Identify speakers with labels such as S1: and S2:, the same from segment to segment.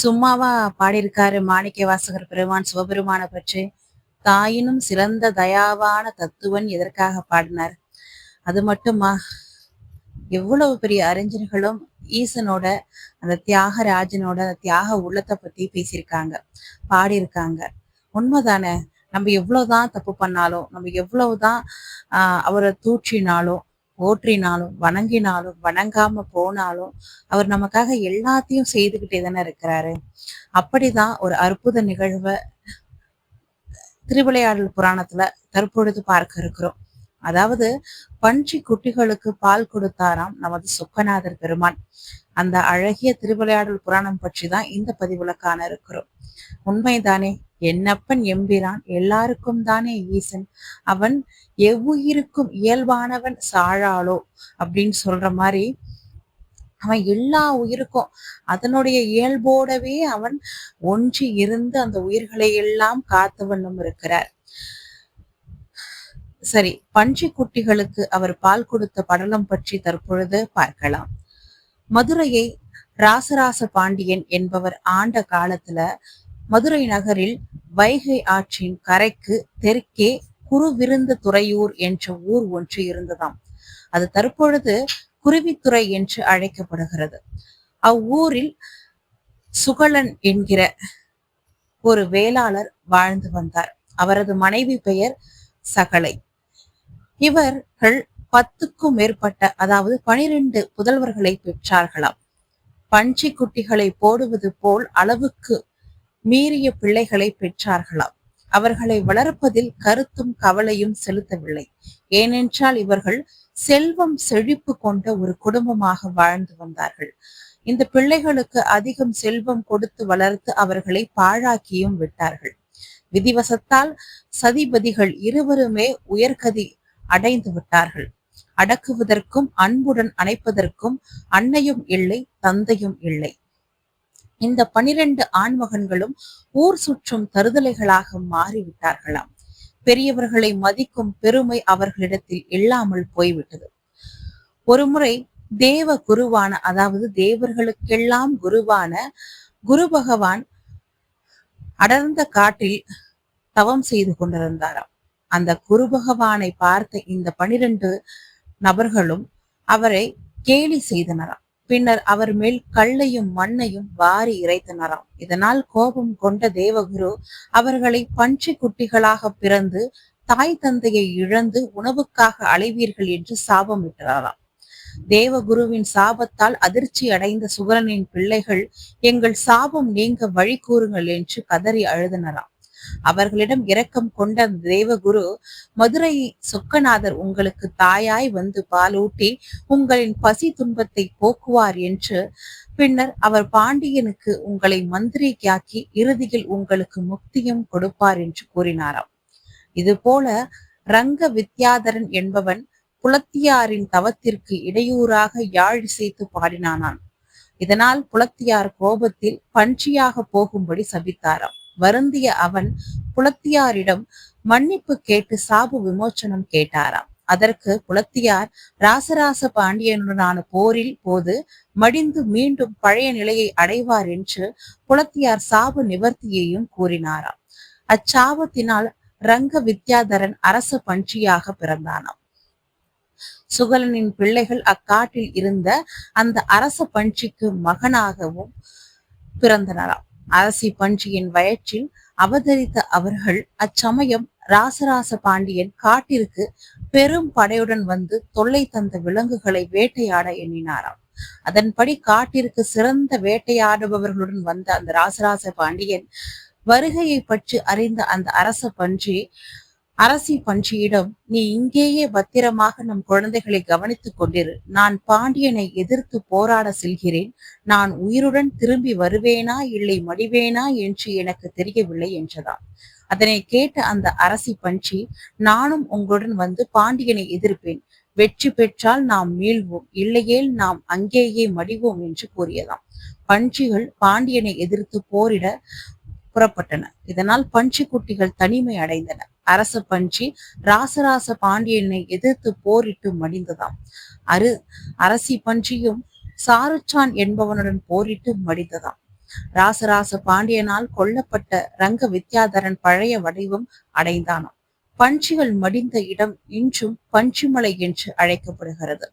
S1: சும்மாவா பாடியிருக்காரு மாணிக்க வாசகர் பெருமான் சிவபெருமானை பற்றி. தாயினும் சிறந்த தயாவான தத்துவன் எதற்காக பாடினார்? அது மட்டுமா? எவ்வளவு பெரிய அறிஞர்களும் ஈசனோட அந்த தியாகராஜனோட அந்த தியாக உள்ளத்தை பத்தி பேசியிருக்காங்க பாடியிருக்காங்க. உண்மைதானே? நம்ம எவ்வளவுதான் தப்பு பண்ணாலும் நம்ம எவ்வளவுதான் ஆஹ் அவரை தூற்றினாலும் போற்றினாலும் வணங்கினாலும் வணங்காம போனாலும் அவர் நமக்காக எல்லாத்தையும் செய்துக்கிட்டே தானே இருக்கிறாரு. அப்படிதான் ஒரு அற்புத நிகழ்வை திருவிளையாடல் புராணத்துல தற்பொழுது பார்க்க இருக்கிறோம். அதாவது பன்றி குட்டிகளுக்கு பால் கொடுத்தாராம் நமது சொக்கநாதர் பெருமான். அந்த அழகிய திருவிளையாடல் புராணம் பற்றி தான் இந்த பதிவுல காண இருக்கிறோம். உண்மைதானே? என்னப்பன் எம்பிரான்? எல்லாருக்கும் தானே ஈசன்? அவன் எவ்வுயிருக்கும் இயல்பானவன் சாழாளோ? அப்படின்னு சொல்ற மாதிரி அவன் எல்லா உயிருக்கும் அதனுடைய இயல்போடவே அவன் ஒன்றி இருந்து அந்த உயிர்களை எல்லாம் காத்தவண்ணும் இருக்கிறார். சரி பன்றி குட்டிகளுக்கு அவர் பால் கொடுத்த படலம் பற்றி தற்பொழுது பார்க்கலாம். மதுரையை ராசராச பாண்டியன் என்பவர் ஆண்ட காலத்துல மதுரை நகரில் வைகை ஆற்றின் கரைக்கு தெற்கே குருவிருந்த துறையூர் என்ற ஊர் ஒன்று இருந்ததாம். அது தற்பொழுது குருவித்துறை என்று அழைக்கப்படுகிறது. அவ்வூரில் சுகலன் என்கிற ஒரு வேளாளர் வாழ்ந்து வந்தார். அவரது மனைவி பெயர் சகலை. இவர்கள் பத்துக்கும் மேற்பட்ட அதாவது பனிரெண்டு புதல்வர்களை பெற்றார்களாம். பஞ்சி குட்டிகளை போடுவது போல் அளவுக்கு மீறிய பிள்ளைகளை பெற்றார்களாம். அவர்களை வளர்ப்பதில் கருத்தும் கவலையும் செலுத்தவில்லை. ஏனென்றால் இவர்கள் செல்வம் செழிப்பு கொண்ட ஒரு குடும்பமாக வாழ்ந்து வந்தார்கள். இந்த பிள்ளைகளுக்கு அதிகம் செல்வம் கொடுத்து வளர்த்து அவர்களை பாழாக்கியும் விட்டார்கள். விதிவசத்தால் சதிபதிகள் இருவருமே உயர்கதி அடைந்து விட்டார்கள். அடக்குவதற்கும் அன்புடன் அணைப்பதற்கும் அன்னையும் இல்லை தந்தையும் இல்லை. இந்த பனிரெண்டு ஆண்மகன்களும் ஊர் சுற்றும் தருதலைகளாக மாறிவிட்டார்களாம். பெரியவர்களை மதிக்கும் பெருமை அவர்களிடத்தில் இல்லாமல் போய்விட்டது. ஒருமுறை தேவ குருவான அதாவது தேவர்களுக்கெல்லாம் குருவான குரு பகவான் அடர்ந்த காட்டில் தவம் செய்து கொண்டிருந்தாராம். அந்த குரு பகவானை பார்த்த இந்த பனிரெண்டு நபர்களும் அவரை கேலி செய்தனராம். பின்னர் அவர் மேல் கல்லையும் மண்ணையும் வாரி இறைத்தனராம். இதனால் கோபம் கொண்ட தேவகுரு அவர்களை பன்றி குட்டிகளாக பிறந்து தாய் தந்தையை இழந்து உணவுக்காக அலைவீர்கள் என்று சாபமிட்டாராம் தேவகுருவின் சாபத்தால் அதிர்ச்சி அடைந்த சுகரனின் பிள்ளைகள் எங்கள் சாபம் நீங்க வழி கூறுங்கள் என்று கதறி அழுதனராம். அவர்களிடம் இரக்கம் கொண்ட தேவகுரு மதுரை சொக்கநாதர் உங்களுக்கு தாயாய் வந்து பாலூட்டி உங்களின் பசி துன்பத்தை போக்குவார் என்று பின்னர் அவர் பாண்டியனுக்கு உங்களை மந்திரிக்காக்கி இறுதியில் உங்களுக்கு முக்தியும் கொடுப்பார் என்று கூறினாராம். இது போல ரங்க வித்யாதரன் என்பவன் புலத்தியாரின் தவத்திற்கு இடையூறாக யாழ் இசைத்து பாடினானான் இதனால் புலத்தியார் கோபத்தில் பன்றியாக போகும்படி சபித்தாராம். வருந்திய அவன் புலத்தியாரிடம் மன்னிப்பு கேட்டு சாபு விமோச்சனம் கேட்டாராம். அதற்கு புலத்தியார் ராசராச பாண்டியனுடனான போரில் போது மடிந்து மீண்டும் பழைய நிலையை அடைவார் என்று புலத்தியார் சாபு நிவர்த்தியையும் கூறினாராம். அச்சாபத்தினால் ரங்க வித்யாதரன் அரச பன்றியாக பிறந்தானாம். சுகலனின் பிள்ளைகள் அக்காட்டில் இருந்த அந்த அரச பன்றிக்கு மகனாகவும் பிறந்தனராம். அரசி பன்றியின் வயற்றில் அவதரித்த அவர்கள் அச்சமயம் ராசராச பாண்டியன் காட்டிற்கு பெரும் படையுடன் வந்து தொல்லை தந்த விலங்குகளை வேட்டையாட எண்ணினாராம். அதன்படி காட்டிற்கு சிறந்த வேட்டையாடுபவர்களுடன் வந்த அந்த ராசராச பாண்டியன் வருகையை பற்றி அறிந்த அந்த அரச பன்றி அரசி பன்றியிடம் நீ இங்கேயே பத்திரமாக நம் குழந்தைகளை கவனித்துக் கொண்டிரு. நான் பாண்டியனை எதிர்த்து போராட செல்கிறேன். நான் உயிருடன் திரும்பி வருவேனா இல்லை மடிவேனா என்று எனக்கு தெரியவில்லை என்றதாம் அதனை கேட்ட அந்த அரசி பன்றி நானும் உங்களுடன் வந்து பாண்டியனை எதிர்ப்பேன். வெற்றி பெற்றால் நாம் மீள்வோம். இல்லையேல் நாம் அங்கேயே மடிவோம் என்று கூறியதாம். பன்றிகள் பாண்டியனை எதிர்த்து போரிட புறப்பட்டன இதனால் பன்றி குட்டிகள் தனிமை அடைந்தன. அரச பஞ்சி ராசராச பாண்டியனை எதிர்த்து போரிட்டு மடிந்ததாம். அரு அரசி பஞ்சியும் சாருச்சான் என்பவனுடன் போரிட்டு மடிந்ததாம். ராசராச பாண்டியனால் கொல்லப்பட்ட ரங்க வித்யாதரன் பழைய வடிவம் அடைந்தானாம். பஞ்சிகள் மடிந்த இடம் இன்றும் பஞ்சுமலை என்று அழைக்கப்படுகிறது.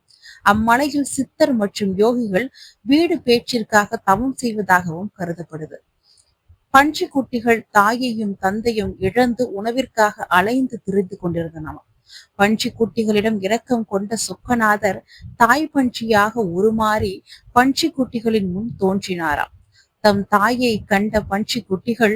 S1: அம்மலையில் சித்தர் மற்றும் யோகிகள் வீடு பேச்சிற்காக தவம் செய்வதாகவும் கருதப்படுது. பன்றி குட்டிகள் தாயையும் தந்தையும் இழந்து உணவிற்காக அலைந்து திரிந்து கொண்டிருந்தனவாம் பன்றி குட்டிகளிடம் இரக்கம் கொண்ட சொக்கநாதர் தாய் பன்றியாக உருமாறி பன்றி குட்டிகளின் முன் தோன்றினாராம் தம் தாயை கண்ட பன்றி குட்டிகள்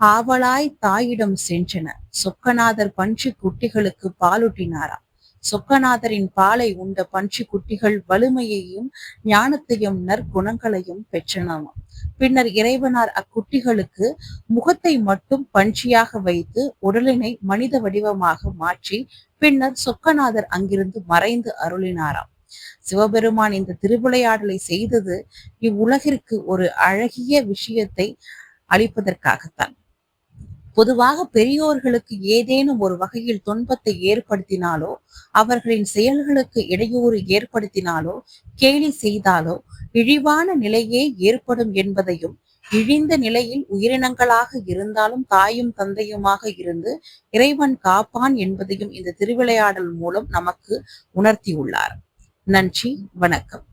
S1: ஆவலாய் தாயிடம் சென்றன. சொக்கநாதர் பன்றி குட்டிகளுக்கு பாலூட்டினாராம் சொக்கநாதரின் பாலை உண்ட பன்றி குட்டிகள் வலிமையையும் ஞானத்தையும் நற்குணங்களையும் பெற்றனவாம் பின்னர் இறைவனார் அக்குட்டிகளுக்கு முகத்தை மட்டும் பன்றியாக வைத்து உடலினை மனித வடிவமாக மாற்றி பின்னர் சொக்கநாதர் அங்கிருந்து மறைந்து அருளினாராம். சிவபெருமான் இந்த திருவிளையாடலை செய்தது இவ்வுலகிற்கு ஒரு அழகிய விஷயத்தை அளிப்பதற்காகத்தான். பொதுவாக பெரியோர்களுக்கு ஏதேனும் ஒரு வகையில் துன்பத்தை ஏற்படுத்தினாலோ அவர்களின் செயல்களுக்கு இடையூறு ஏற்படுத்தினாலோ கேலி செய்தாலோ இழிவான நிலையே ஏற்படும் என்பதையும் இழிந்த நிலையில் உயிரினங்களாக இருந்தாலும் தாயும் தந்தையுமாக இருந்து இறைவன் காப்பான் என்பதையும் இந்த திருவிளையாடல் மூலம் நமக்கு உணர்த்தியுள்ளார். நன்றி வணக்கம்.